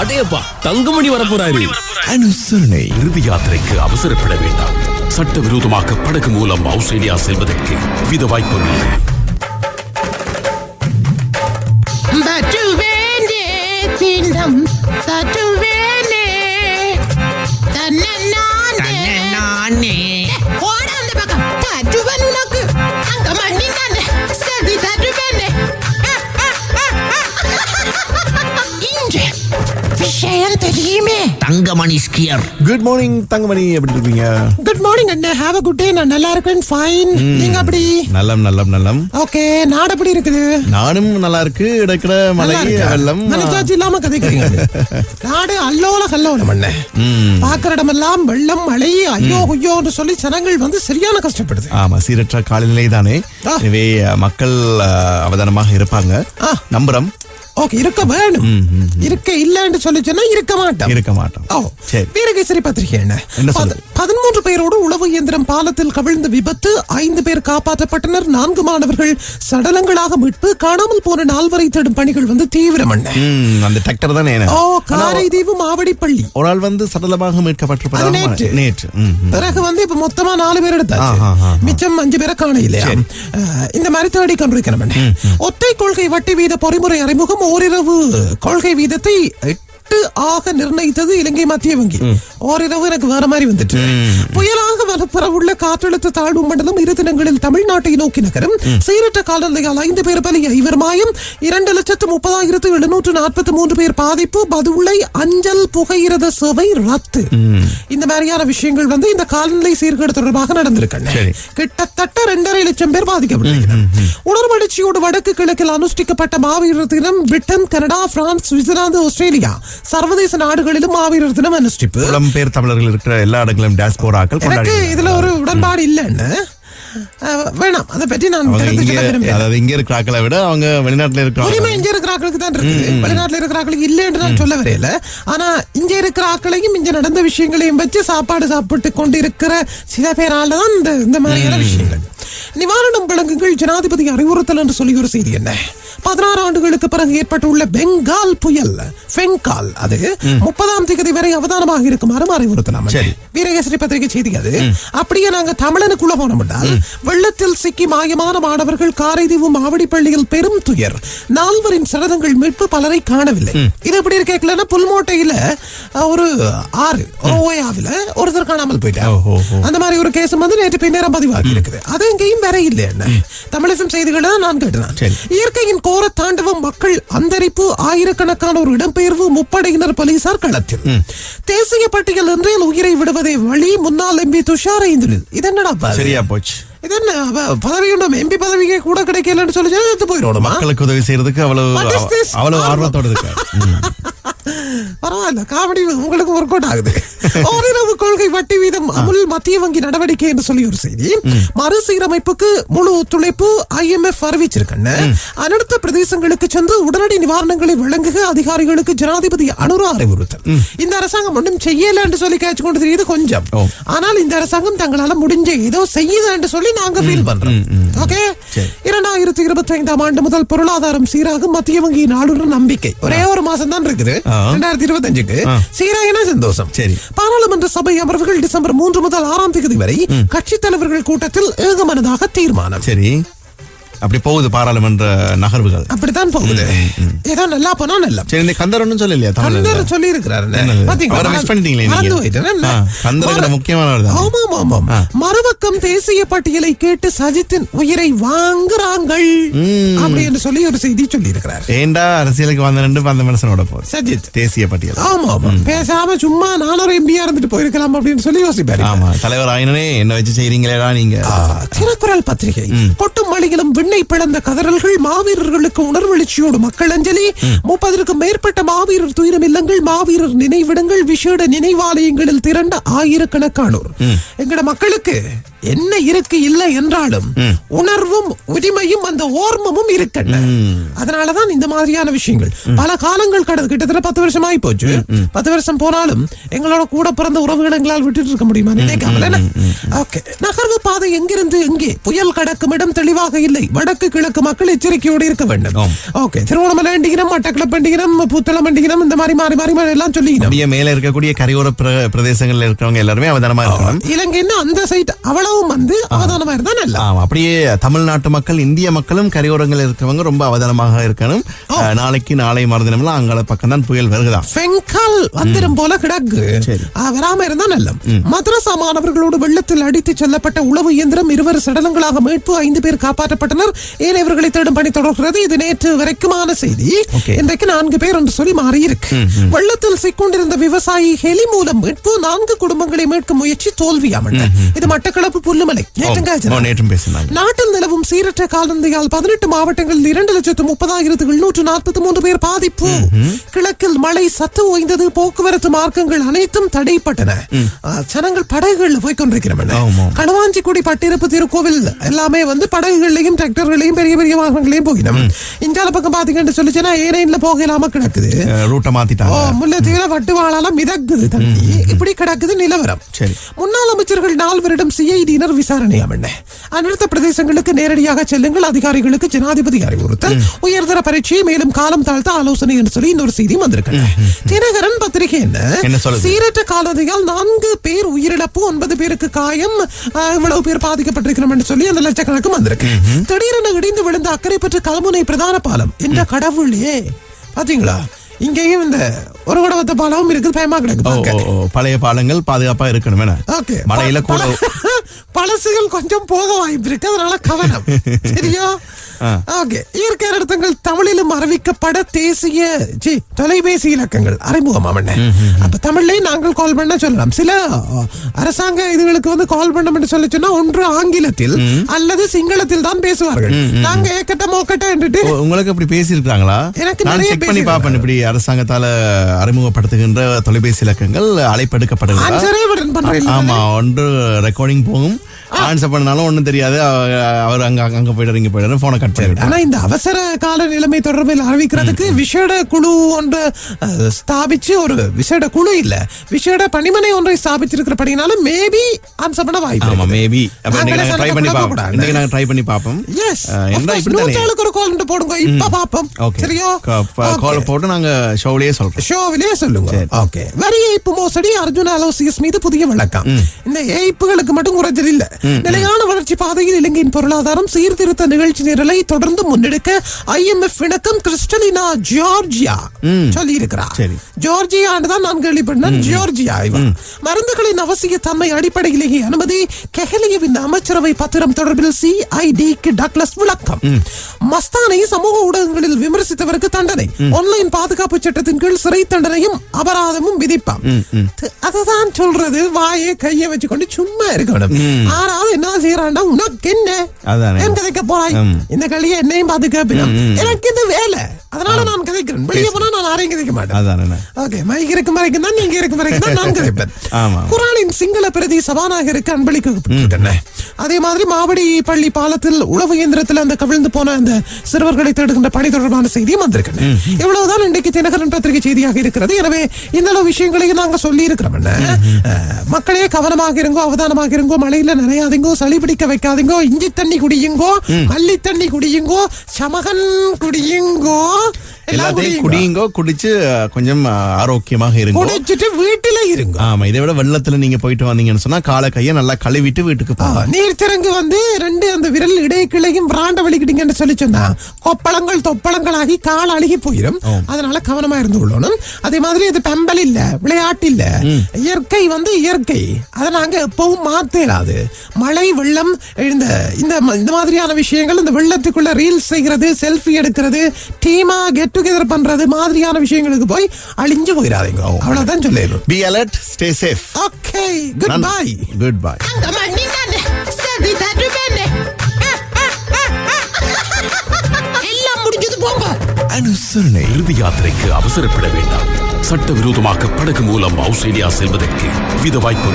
அடேப்பா தங்கமணி வரப்போறாரு. அனுசரணை. இறுதி யாத்திரைக்கு அவசரப்பட வேண்டாம். சட்டவிரோதமாக படகு மூலம் ஆஸ்திரேலியா செல்வதற்கு வித வாய்ப்புகள் தட்டுவேனே திண்டம் Thangamani skier. Good morning Thangamani. எப்படி இருக்கீங்க? குட் மார்னிங் அண்ணே. ஹாவ் அ குட் டே நான் நல்லா இருக்கேன். ஃபைன் நீங்க அப்படி நல்லம் நல்லம் நல்லம். ஓகே நாடு எப்படி இருக்குது? நானும் நல்லா இருக்கு. இடக்கிற இருக்கா? வெள்ளம். மனசாட்சி இல்லாம கதைக்கிறீங்க. நாடு அல்லோல கல்லோலம். அண்ணே. பாக்குற இடமெல்லாம் வெள்ளம் மழை ஐயோ ஐயோன்னு சொல்லி ஜனங்கள் வந்து சரியான கஷ்டப்படுது. ஆமா சீரற்ற காலநிலை தானே. எனவே மக்கள் அவதானமாக இருப்பாங்க. நம்புறோம். ஓகே இருக்க வேணும். இருக்க இல்லன்னு சொல்லி சொன்னா இருக்க மாட்டோம். இருக்க மாட்டோம். ஓ. வீரகேசரி பத்திரிகை என்ன? பதிமூன்று பேரோடு உளவு இயந்திரம் பாலத்தில் கவிழ்ந்த விபத்து ஐந்து பேர் காப்பாற்றப்பட்டனர் நான்கு மாணவர்கள் சடலங்களாக மீட்பு காணாமல் போன நால்வரை தேடும் பணிகள் வந்து தீவிரம் அந்த டிராக்டர் தானே ஓ காரைதீவு மாவடிப்பள்ளி ஒரு ஆள் வந்து சடலமாக அது மீட்கப்பட்டிருப்பதாக நேற்று. நேற்று. பிறகு வந்து இப்ப மொத்தமா நாலு பேர் எடுத்தாச்சு. மிச்சம் அஞ்சு பேரை காண இல்லையா? இந்த மாதிரி தேடி கொண்டிருக்கிறோம் ஒற்றை கொள்கை வட்டி வீத பொறிமுறை அறிமுகம் ஓரிரவு. கொள்கை வீதத்தை எட்டு ஆக நிர்ணயித்தது இலங்கை மத்திய வங்கி. ஓரிரவு எனக்கு வேற மாதிரி வந்துட்டு. புயலாக வரப்பெறவுள்ள காற்றழுத்த தாழ்வு மண்டலம் இரு தினங்களில் தமிழ்நாட்டை நோக்கி நகரும். சீரற்ற காலநிலையால் ஐந்து பேர் பலி ஐவர் மாயம். இரண்டு லட்சத்து முப்பதாயிரத்து எழுநூற்று நாற்பத்தி மூன்று பேர் பாதிப்பு. பதுளை அஞ்சல் புகையிரத சேவை ரத்து. இந்த மாதிரியான விஷயங்கள் வந்து இந்த காலநிலை சீர்கேடு தொடர்பாக நடந்திருக்கேன் சரி. கிட்டத்தட்ட ரெண்டரை லட்சம் பேர் பாதிக்கப்பட்டிருக்கிறார் உணர்வளர்ச்சியோடு வடக்கு கிழக்கில் அனுஷ்டிக்கப்பட்ட மாவீரர் தினம் Britain Canada France Switzerland Australia. சர்வதேச நாடுகளிலும் மாவீரர் தினம் அனுஷ்டிப்பு. புலம்பெயர் தமிழர்கள் இருக்கிற எல்லா இடங்களிலும் டாஸ்போராக்கள் எனக்கு இதுல ஒரு உடன்பாடு இல்லைன்னு வேணாம். அதை பற்றி நான் அதாவது இங்க இருக்கிற ஆக்களை விட அவங்க வெளிநாட்டுல உரிமை இருக்கிறாங்க இங்க இருக்கிற ஆட்களுக்கு தான் இருக்குது. வெளிநாட்டுல இருக்கிற ஆட்களுக்கு இல்லைன்னு நான் சொல்ல வரையில. ஆனா இங்க இருக்கிற ஆட்களையும் இங்க நடந்த விஷயங்களையும் வச்சு சாப்பாடு சாப்பிட்டு கொண்டு இருக்கிற சில பேரால தான் இந்த இந்த மாதிரியான விஷயங்கள். நிவாரணம் வழங்குங்கள் ஜனாதிபதி அறிவுறுத்தல் என்று சொல்லி ஒரு செய்தி என்ன? பதினாறு ஆண்டுகளுக்கு பிறகு ஏற்பட்டுள்ள பெங்கால் புயல் பெங்கால் அது முப்பதாம் தேதி வரை அவதானமாக இருக்குமாறு அறிவுறுத்தலாம். சரி. வீரகேசரி பத்திரிகை செய்தி அது. அப்படியே நாங்க தமிழனுக்குள்ள போனோம் வெள்ளத்தில் சிக்கி மாயமான மாணவர்கள் காரைதீவு மாவடிப்பள்ளியில் பெரும் துயர். நால்வரின் சடலங்கள் மீட்பு பலரை காணவில்லை. இது எப்படி இருக்கேன்னா புல்மோட்டையில ஒரு ஆறு ஓயாவில ஒருத்தர் காணாமல் போயிட்டார். அந்த மாதிரி ஒரு கேஸ் வந்து நேற்று பின்னேரம் பதிவாகி இருக்குது அது எங்கேயும் வேற இல்லை என்ன தமிழகம் செய்திகளை நான் கேட்டேன். இயற்கையின் கோர தாண்டவம் மக்கள் அந்தரிப்பு ஆயிரக்கணக்கான ஒரு இடம்பெயர்வு முப்படையினர் போலீசார் களத்தில். தேசிய பட்டியல் ஒன்றில் உயிரை விடுவதே வழி முன்னாள் எம்பி துஷார் ஐந்துலில் இது என்னடா பாரு? சரியா போச்சு. இது என்ன அவ பதவி உண்டு எம்பி பதவிக்கு கூட கிடைக்கலன்னு சொல்லி போயிடணுமா மக்களுக்கு உதவி செய்யறதுக்கு அவ்வளவு? அவ்வளவு ஆர்வத்தோட இருக்காரு. பரவாயில்ல காமெடி உங்களுக்கு ஒர்க் அவுட் ஆகுது. ஓரிரவு கொள்கை வட்டி வீதம் அமுல் மத்திய வங்கி நடவடிக்கை என்று சொல்லி ஒரு செய்தி. மறுசீரமைப்புக்கு முழு ஒத்துழைப்பு ஐஎம்எஃப் அறிவிச்சிருக்கேன்னு அனர்த்த பிரதேசங்களுக்கு சென்று உடனடி நிவாரணங்களை வழங்குக அதிகாரிகளுக்கு ஜனாதிபதி அனுரா அறிவுறுத்தல். இந்த அரசாங்கம் ஒன்றும் செய்யல என்று சொல்லி கேச்சு கொண்டு தெரியுது கொஞ்சம். ஆனால் இந்த அரசாங்கம் தங்களால முடிஞ்ச ஏதோ செய்யுது என்று சொல்லி நாங்க ஃபீல் பண்றோம். ஓகே. இரண்டாயிரத்தி இருபத்தி ஐந்தாம் ஆண்டு முதல் பொருளாதாரம் சீராகும் மத்திய வங்கியின் ஆளுநர் நம்பிக்கை. ஒரே ஒரு மாசம் தான் இருக்குது. ஆ. ரெண்டாயிரத்தி இருபத்தஞ்சுக்கு ஆ. சீராகினா சந்தோஷம். சரி. பாராளுமன்ற சபை அமர்வுகள் டிசம்பர் மூன்று முதல் ஆறாம் தேதி வரை கட்சித் தலைவர்கள் கூட்டத்தில் ஏகமனதாக தீர்மானம். சரி. அப்படி போகுது பாராளுமன்ற நகர்வுகள். அப்படித்தான் போகுது. ஏதோ நல்லா போனா நல்லா. சரி இந்த கந்தர் ஒன்றும் சொல்லலையா கந்தர் சொல்லி இருக்கிறாரு. மறுபக்கம் தேசிய பட்டியலை கேட்டு சஜித்தின் உயிரை வாங்குறாங்கள். சொல்லி ஒரு செய்தி சொல்லி இருக்கிறார் ஏண்டா அரசியலுக்கு வந்த ரெண்டு அந்த மனுஷனோட போகுது சஜித். தேசிய பட்டியல். ஆமா ஆமா பேசாம சும்மா நானூறு எம்பியா இருந்துட்டு போயிருக்கலாம் அப்படின்னு சொல்லி யோசிப்பாரு. ஆமா. தலைவர் ஆயினே என்ன வச்சு செய்றீங்களேடா நீங்க? திருக்குறள் பத்திரிகை. கொட்டும் மொழியிலும் விண்ணை பிளந்த கதறல்கள் மாவீரர்களுக்கு உணர்வெழுச்சியோடு மக்கள் அஞ்சலி முப்பதற்கும் மேற்பட்ட மாவீரர் துயரம் இல்லங்கள் மாவீரர் நினைவிடங்கள் விசேட நினைவாலயங்களில் திரண்ட ஆயிரக்கணக்கானோர். எங்கட மக்களுக்கு என்ன இருக்கு இல்லை என்றாலும் உணர்வும் உரிமையும் அந்த ஓர்மமும் இருக்கண்ட அதனாலதான் இந்த மாதிரியான விஷயங்கள். பல காலங்கள் கடந்து கிட்டத்தட்ட பத்து வருஷம் ஆகி போச்சு பத்து வருஷம் போனாலும் எங்களோட கூட பிறந்த உறவுகளை எங்களால் விட்டுட்டு இருக்க முடியுமா? நினைக்காமல ஓகே. நகர்வு பாதை எங்கிருந்து எங்கே? புயல் கடக்கும் இடம் தெளிவாக இல்லை. வடக்கு கிழக்கு மக்கள் எச்சரிக்கையோடு இருக்க வேண்டும். ஓகே. திருவண்ணாமலை அண்டிகினம் மட்டக்களப்பு அண்டிகினம் புத்தளம் அண்டிகினம் இந்த மாதிரி மாறி மாறி மாறி எல்லாம் அப்படியே மேல இருக்கக்கூடிய கரையோர பிர- பிரதேசங்கள்ல இருக்கிறவங்க எல்லாருமே அவதானமா இருக்கணும் இலங்கைன்னா அந்த சைட் உணவும் வந்து அவதானமா இருந்தா நல்லா. அப்படியே தமிழ்நாட்டு மக்கள் இந்திய மக்களும் கரையோரங்கள் இருக்கிறவங்க ரொம்ப அவதானமாக இருக்கணும். நாளைக்கு நாளை மறுதினம்லாம் அங்கால பக்கம் தான் புயல் வருகுதா? ஃபெங்கல் வந்துடும் போல கிடக்கு. வராம இருந்தா நல்லம். மதரசா மாணவர்களோடு வெள்ளத்தில் அடித்து செல்லப்பட்ட உளவு இயந்திரம் இருவர் சடலங்களாக மீட்பு ஐந்து பேர் காப்பாற்றப்பட்டனர். ஏன் இவர்களை தேடும் பணி தொடர்கிறது. இது நேற்று வரைக்குமான செய்தி. இன்றைக்கு நான்கு பேர் என்று சொல்லி மாறி இருக்கு வெள்ளத்தில் சிக்கொண்டிருந்த விவசாயி ஹெலி மூலம் மீட்பு நான்கு குடும்பங்களை மீட்கும் முயற்சி தோல்வியாமல்ல. இது மட்டக்களப்பு புல்லுமலை ஓ, நேற்றுங்க ஓ, நேற்றும் பேசினாங்க நாட்டில் நிலவும் சீரற்ற காலந்தையால் பதினெட்டு மாவட்டங்களில் இரண்டு லட்சத்து முப்பதாயிரத்து எழுநூற்று நாற்பத்தி மூன்று பேர் பாதிப்பு கிழக்கில் மழை சத்து ஓய்ந்தது போக்குவரத்து மார்க்கங்கள் அனைத்தும் தடைப்பட்டன ஜனங்கள் படகுகள்ல போய் கொண்டிருக்கிறோம். களுவாஞ்சிக்குடி பட்டிருப்பு திருக்கோவில் எல்லாமே வந்து படகுகளையும் டிராக்டர்களையும் பெரிய பெரிய வாகனங்களையும் போகினோம் இந்தியால பக்கம் பாத்தீங்கன்னு சொல்லிச்சுன்னா ஏனைன்ல போகலாம கிடக்குது அஹ், ரூட்டை மாத்திட்டாங்க முல்லைத்தீவிர வட்டுவாளால மிதக்குது தண்ணி இப்படி கிடக்குது நிலவரம். முன்னாள் அமைச்சர்கள் நால்வரிடம் சிஐடியினர் விசாரணை அமர்ன அனர்த்த பிரதேசங்களுக்கு நேரடியாக செல்லுங்கள். அதிகாரிகளுக்கு ஜனாதிபதி அறிவுறுத்தல். உயர்தர பரீட்சை மேலும் காலம் தாழ்த்த ஆலோசனை என்று சொல்லி இன்னொரு செய்தி வந்திருக்கு தினகரன் பத்திரிகை என்ன? சீரற்ற காலத்தையால் நான்கு பேர் உயிரிழப்பு ஒன்பது பேருக்கு காயம் இவ்வளவு பேர் பாதிக்கப்பட்டிருக்கிறோம் என்று சொல்லி அந்த லட்சக்கணக்கு வந்திருக்கு. திடீரென இடிந்து விழுந்த அக்கறை பெற்ற கல்முனை பிரதான பாலம் இந்த கடவுளே. பாத்தீங்களா? இங்கேயும் இந்த ஒரு குடவத்த பாலமும் இருக்குது. பயமா கிடக்கு பழைய பாலங்கள் பாதுகாப்பா இருக்கணும் மழையில கூட பழசுகள் கொஞ்சம் போக வாய்ப்பு இருக்கு. அதனால கவனம். சரியா. ஓகே. இயற்கை அர்த்தங்கள் தமிழிலும் அறிவிக்கப்பட தேசிய சி தொலைபேசி இலக்கங்கள். அறிமுகம் அவன. அப்ப தமிழ்லயே நாங்கள் கால் பண்ண சொல்லலாம். சில அரசாங்க இதுகளுக்கு வந்து கால் பண்ண சொல்லி சொன்னா ஒன்று ஆங்கிலத்தில் அல்லது சிங்களத்தில் தான் பேசுவார்கள். நாங்க ஏக்கட்ட மோக்கட்ட என்றுட்டு ஓ, உங்களுக்கு அப்படி பேசியிருக்காங்களா எனக்கு நிறைய பண்ணி. பாப்பேன் இப்படி அரசாங்கத்தால அறிமுகப்படுத்துகின்ற தொலைபேசி இலக்கங்கள் அழைப்பெடுக்கப்படுகிறதா ஆமா ஒன்று ரெக்கார்டிங் போகும் konuğum ஆன்சர் பண்ணாலும் ஒண்ணும் தெரியாது. அவ- அவர் அங்க அங்க போயிட்டு இங்க போயிட்டு போனை கட் பண்ணிவிட்டார் ஆனா இந்த அவசர கால நிலைமை தொடர்பில் அறிவிக்கிறதுக்கு விசேட குழு ஒன்று ஸ்தாபிச்சு ஒரு விசேட குழு இல்ல. விசேட பணிமனை ஒன்றை ஸ்தாபிச்சிருக்கிறபடினாலும் மேபி ஆன்சர் பண்ண வாய்ப்பு ஆமா. மேபி நாங்க ட்ரை பண்ணி கூடாது. இன்னைக்கு நாங்க ட்ரை பண்ணி அஹ், of என்ன இப்படி நூற்றாளுக்கு ஒரு கால் போடுங்க. இப்ப பாப்போம். சரியா? கால் போட்டு நாங்க ஷோவிலேயே சொல்றோம். ஷோவிலே சொல்லுங்க. ஓகே வரி ஏய்ப்பு மோசடி அர்ஜுன் அலோசியஸ் மீது புதிய விளக்கம் இந்த ஏய்ப்புகளுக்கு மட்டும் குறைச்சல் இல்ல. நிலையான வளர்ச்சி பாதையில் இலங்கையின் பொருளாதாரம் சீர்திருத்த நிகழ்ச்சி நிரலை தொடர்ந்து முன்னெடுக்க ஐஎம்எஃப் இணக்கம் கிறிஸ்டலினா ஜியார்ஜியா சொல்லி இருக்கிறார். ஜார்ஜியா தான் நான் கேள்விப்பட்டேன். ஜியார்ஜியா இவன் மருந்துகளின் அவசிய தன்மை அடிப்படையிலேயே அனுமதி கெஹலியவின் அமைச்சரவை பத்திரம் தொடர்பில் சிஐடிக்கு டக்ளஸ் விளக்கம். மஸ்தானை சமூக ஊடகங்களில் விமர்சித்தவருக்கு தண்டனை. ஆன்லைன் பாதுகாப்பு சட்டத்தின் கீழ் சிறை தண்டனையும் அபராதமும் விதிப்பாம். து- அதுதான் சொல்றது. வாயை கையை வச்சுக்கொண்டு சும்மா இருக்கணும். என்ன செய்யறான்டா உனக்கு என்ன. ஏன் கதைக்க போறாய். இந்த களியை என்னையும் பார்த்து கேட்பினும் எனக்கு இது வேலை. அதனால நான் கதைக்கிறேன். வெளியே போனா நான் யாரையும் கதைக்க மாட்டேன். ஓகே மைக் இருக்கும் வரைக்கும் தான் நீங்க இருக்கும் வரைக்கும் தான் நான் கிடைப்பேன் ஆமா. குரானின் சிங்கள பிரதி சபாநாயகருக்கு அன்பளிக்கப்பட்டிருக்கேன் அதே மாதிரி மாவடி பள்ளி பாலத்தில் உழவு இயந்திரத்தில் அந்த கவிழ்ந்து போன அந்த சிறுவர்களை தேடுகின்ற பணி தொடர்பான செய்தியும் வந்திருக்கேன் இவ்வளவுதான் இன்றைக்கு தினகரன் பத்திரிகை செய்தியாக இருக்கிறது. எனவே இந்த அளவு விஷயங்களையும் நாங்க சொல்லி இருக்கிறோம் மக்களே கவனமாக இருங்கோ அவதானமாக இருங்கோ மழையில நிறையாதீங்கோ சளி பிடிக்க வைக்காதீங்கோ இஞ்சி தண்ணி குடியுங்கோ மல்லி தண்ணி குடியுங்கோ சமகன் குடியுங்கோ. எல்லாத்தையும் குடியுங்கோ. குடிச்சு கொஞ்சம் ஆரோக்கியமாக இருங்கோ. குடிச்சிட்டு வீட்டுல இருங்க. ஆமா இதை விட வெள்ளத்துல நீங்க போயிட்டு வந்தீங்கன்னு சொன்னா காலை கையை நல்லா கழுவிட்டு வீட்டுக்கு போங்க. நீர்த்திறங்கு வந்து ரெண்டு அந்த விரல் இடைக்கிளையும் விராண்ட வலிக்கிட்டீங்கன்னு சொல்லி சொன்னா கொப்பளங்கள் தொப்பளங்களாகி கால் அழுகி போயிடும் அதனால கவனமா இருந்து கொள்ளணும். அதே மாதிரி இது பெம்பல் இல்ல விளையாட்டு இல்ல. இயற்கை வந்து இயற்கை. அதை நாங்க எப்பவும் மாத்தேராது மழை வெள்ளம் இந்த இந்த மாதிரியான விஷயங்கள் இந்த வெள்ளத்துக்குள்ள ரீல்ஸ் செய்கிறது செல்ஃபி எடுக்கிறது டீமா கெட் டுகெதர் பண்றது மாதிரியான விஷயங்களுக்கு போய் அழிஞ்சு போயிடாதீங்க. அவ்வளவுதான் சொல்லிடுறோம் be alert stay safe okay good bye good bye அனுசரணை. இறுதி யாத்திரைக்கு அவசரப்பட வேண்டாம். சட்டவிரோதமாக படகு மூலம் ஆஸ்திரேலியா செல்வதற்கு வித வாய்ப்புகள்